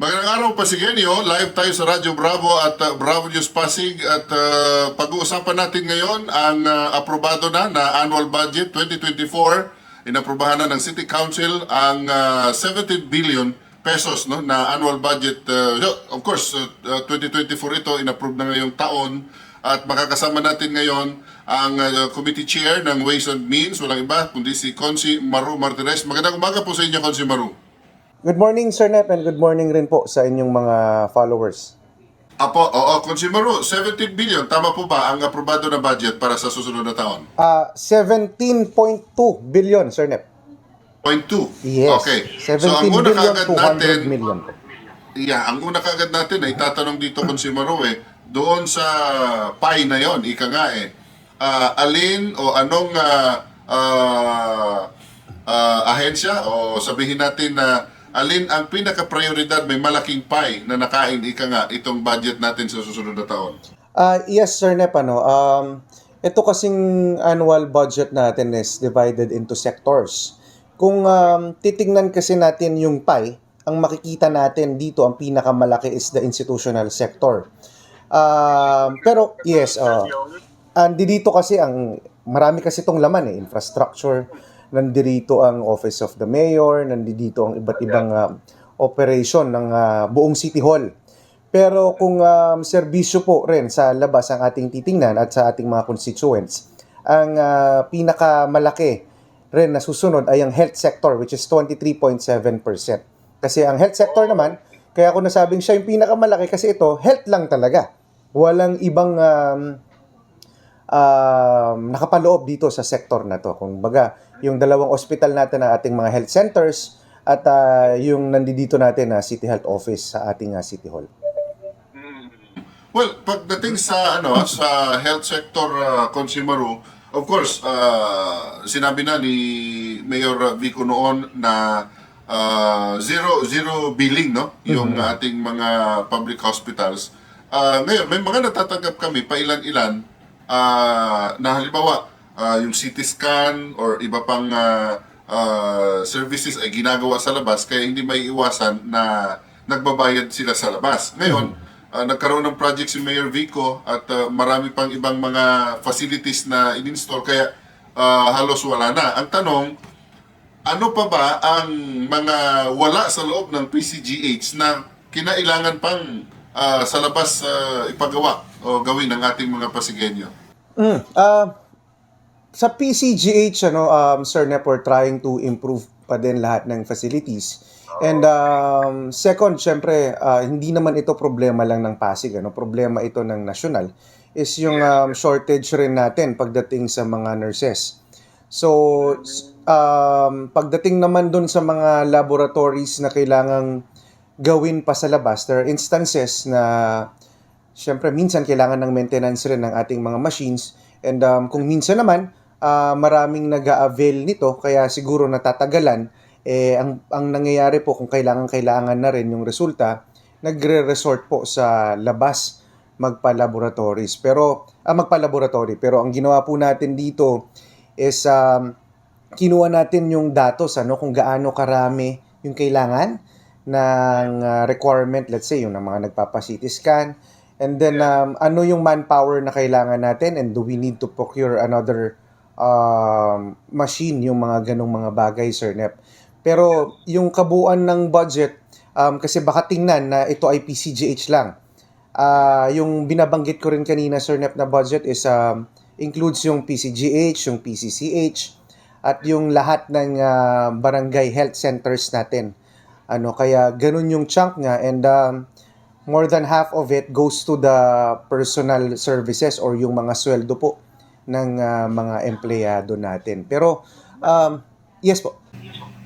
Magandang araw Pasigenyo, live tayo sa Radyo Bravo at uh, Bravo News Pasig at uh, pag-uusapan natin ngayon ang uh, aprobado na na annual budget 2024. Inaprobahan na ng City Council ang uh, 17 billion pesos no na annual budget. Uh, of course, uh, uh, 2024 ito inapprove na ngayong taon at makakasama natin ngayon ang uh, committee chair ng Ways and Means, walang iba kundi si Consi Maru Martinez. Magandang umaga po sa inyo, Consi Maru. Good morning, Sir Nep, and good morning rin po sa inyong mga followers. Apo, oo, Consumer 17 billion, tama po ba ang aprobado na budget para sa susunod na taon? Ah, 17.2 billion, Sir Nep. Point 2. Yes. Okay. 17 So ang una billion, kaagad 200 natin, million yeah, ang una kaagad natin ay tatanong dito Consumer eh, doon sa pie na yon, ika nga eh, ah, alin o anong ah, ah, ah, ahensya o sabihin natin na alin ang pinaka-prioridad may malaking pie na nakain ika nga itong budget natin sa susunod na taon? Ah, yes, Sir Nep, ano, um, ito kasing annual budget natin is divided into sectors. Kung um, titingnan kasi natin yung pie, ang makikita natin dito, ang pinakamalaki is the institutional sector. Um, pero, yes, uh, andi dito kasi ang, marami kasi itong laman eh, infrastructure, nandito ang Office of the Mayor, nandito ang iba't ibang uh, operation ng uh, buong City Hall. Pero kung um, serbisyo po rin sa labas ang ating titingnan at sa ating mga constituents, ang uh, pinakamalaki rin na susunod ay ang health sector which is 23.7%. Kasi ang health sector naman, kaya ako nasabing siya yung pinakamalaki kasi ito, health lang talaga. Walang ibang um, um, nakapaloob dito sa sektor na to. Kung baga, yung dalawang ospital natin na ating mga health centers at ah, yung nandito natin na City Health Office sa ating ah, City Hall. Well, pagdating sa ano sa health sector uh, consumer of course, uh, sinabi na ni Mayor Vico noon na uh, zero zero billing no yung ating mga public hospitals. Uh, ngayon may mga natatanggap kami pa ilan-ilan uh, na halimbawa uh, yung CT scan or iba pang uh, uh, services ay ginagawa sa labas kaya hindi may iwasan na nagbabayad sila sa labas. Ngayon, uh, nagkaroon ng project si Mayor Vico at uh, marami pang ibang mga facilities na in-install kaya uh, halos wala na. Ang tanong, ano pa ba ang mga wala sa loob ng PCGH na kinailangan pang uh, sa labas uh, ipagawa o gawin ng ating mga Pasigenyo? Mm, ah, sa PCGH, ano, um, Sir Nep, we're trying to improve pa din lahat ng facilities. And um, second, syempre, ah, hindi naman ito problema lang ng Pasig. Ano? Problema ito ng national is yung um, shortage rin natin pagdating sa mga nurses. So, um, pagdating naman dun sa mga laboratories na kailangang gawin pa sa labas, there are instances na Siyempre, minsan kailangan ng maintenance rin ng ating mga machines. And um, kung minsan naman, ah, maraming nag avail nito, kaya siguro natatagalan. Eh, ang, ang nangyayari po kung kailangan-kailangan na rin yung resulta, nagre-resort po sa labas magpa-laboratories. Pero, ah, magpa-laboratory. Pero ang ginawa po natin dito is um, kinuha natin yung datos, ano, kung gaano karami yung kailangan ng ah, requirement, let's say, yung ng mga nagpapa-CT scan, And then, um, ano yung manpower na kailangan natin and do we need to procure another um, machine, yung mga ganong mga bagay, Sir Nep. Pero yung kabuuan ng budget, um, kasi baka tingnan na ito ay PCGH lang. Ah, yung binabanggit ko rin kanina, Sir Nep, na budget is um, includes yung PCGH, yung PCCH, at yung lahat ng ah, barangay health centers natin. Ano, kaya ganun yung chunk nga and um, more than half of it goes to the personal services or yung mga sweldo po ng ah, mga empleyado natin. Pero, um, yes po.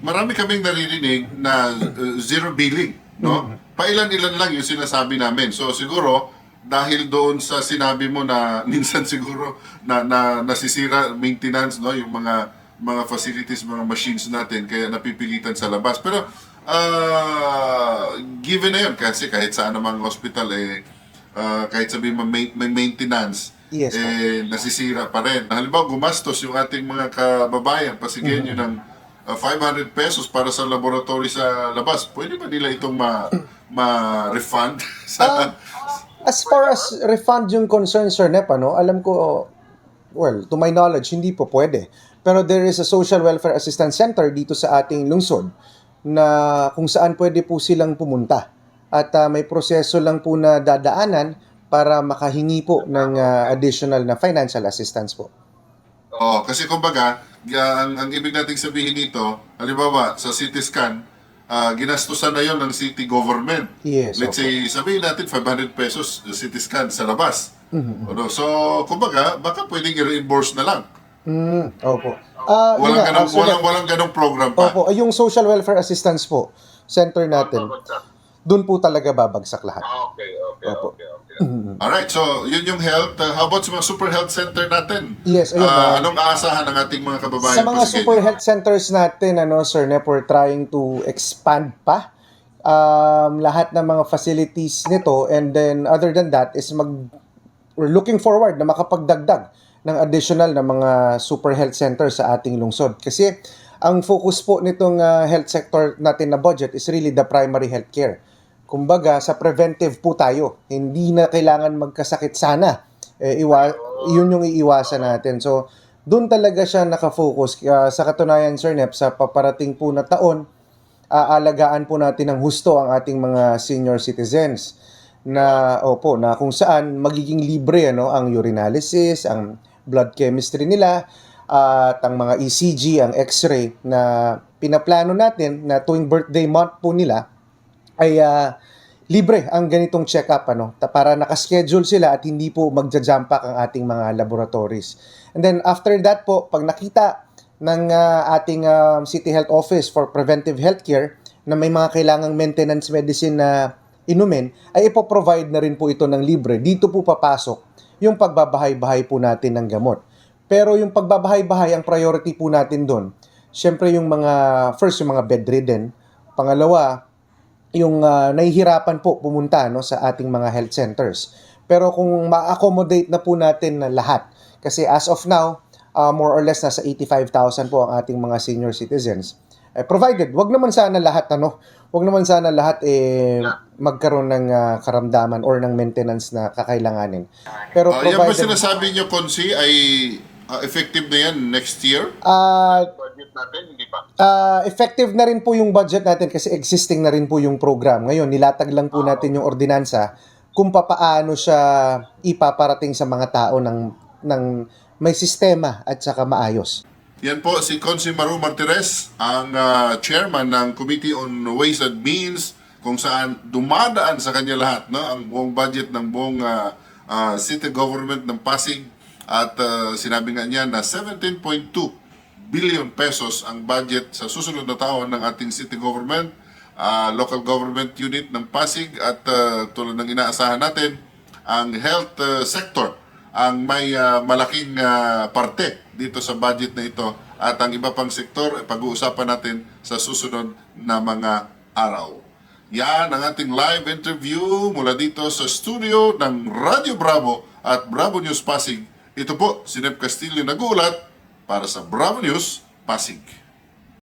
marami kaming naririnig na uh, zero billing, no? Pailan-ilan lang yung sinasabi namin. So siguro dahil doon sa sinabi mo na minsan siguro na, na nasisira maintenance, no, yung mga mga facilities, mga machines natin kaya napipilitan sa labas. Pero uh, given na yun kasi kahit saan namang hospital eh uh, kahit mo may, may maintenance Yes, eh nasisira pa rin. Halimbawa gumastos yung ating mga kababayan, pasigenyo ng uh, 500 pesos para sa laboratory sa labas, pwede ba nila itong ma, ma-refund? sa, As far as refund yung concern, Sir Nep, ano, alam ko, well, to my knowledge, hindi po pwede. Pero there is a Social Welfare Assistance Center dito sa ating lungsod na kung saan pwede po silang pumunta. At ah, may proseso lang po na dadaanan para makahingi po ng ah, additional na financial assistance po. oh, kasi kumbaga, ga- ang, ang ibig nating sabihin nito, halimbawa, sa CT scan, ah, ginastusan na yon ng city government. Yes, Let's opo. say, sabihin natin 500 pesos CT scan sa labas. Mm-hmm. Ano, so, kumbaga, baka pwedeng i-reimburse na lang. Mm, opo. Ah, yun Walang nga, ganong, ah, Sir walang, walang ganong program pa. Opo, yung Social Welfare Assistance po, center natin, doon po talaga babagsak lahat. Okay, okay, Opo. okay, okay. Alright, so yun yung health. Uh, how about sa mga super health center natin? Yes, ayun, Ah, ah. anong aasahan ng ating mga kababayan? Sa mga Pasigueño? super health centers natin, ano, Sir Nep, we're trying to expand pa um, lahat ng mga facilities nito. And then, other than that, is mag, we're looking forward na makapagdagdag ng additional na mga super health centers sa ating lungsod. Kasi, ang focus po nitong ah, health sector natin na budget is really the primary health care. Kumbaga, sa preventive po tayo. Hindi na kailangan magkasakit sana. Eh, iwa, yun yung iiwasan natin. So, doon talaga siya nakafocus. Kaya sa katunayan, Sir Nep, sa paparating po na taon, aalagaan po natin ng husto ang ating mga senior citizens na opo na kung saan magiging libre ano ang urinalysis, ang blood chemistry nila at ang mga ECG, ang X-ray na pinaplano natin na tuwing birthday month po nila ay ah, libre ang ganitong check-up ano para nakaschedule sila at hindi po magja-jump ang ating mga laboratories. And then after that po pag nakita ng ah, ating um, City Health Office for Preventive Healthcare na may mga kailangang maintenance medicine na inumin ay ipoprovide na rin po ito ng libre. Dito po papasok yung pagbabahay-bahay po natin ng gamot. Pero yung pagbabahay-bahay, ang priority po natin doon, syempre yung mga, first yung mga bedridden, pangalawa, yung ah, nahihirapan po pumunta no sa ating mga health centers. Pero kung ma-accommodate na po natin na lahat kasi as of now ah, more or less nasa 85,000 po ang ating mga senior citizens. Eh, provided, wag naman sana lahat ano, wag naman sana lahat eh magkaroon ng ah, karamdaman or ng maintenance na kakailanganin. Pero Ah, yan ba provided sinasabi niyo, Konsi, ay ah, effective na yan next year? ah Budget natin, hindi pa. Ah, effective na rin po yung budget natin kasi existing na rin po yung program. Ngayon, nilatag lang po natin yung ordinansa kung papaano siya ipaparating sa mga tao ng, ng may sistema at saka maayos. Yan po si Konsi Maru Martires, ang ah, chairman ng Committee on Ways and Means kung saan dumadaan sa kanya lahat no ang buong budget ng buong ah, ah, city government ng Pasig. At ah, sinabi nga niya na 17.2 billion pesos ang budget sa susunod na taon ng ating city government, ah, local government unit ng Pasig. At ah, tulad ng inaasahan natin, ang health ah, sector ang may ah, malaking ah, parte dito sa budget na ito at ang iba pang sektor eh, pag-uusapan natin sa susunod na mga araw. Yan ang ating live interview mula dito sa studio ng Radio Bravo at Bravo News Pasig. Ito po si Nep Castillo nag-uulat para sa Bravo News Pasig.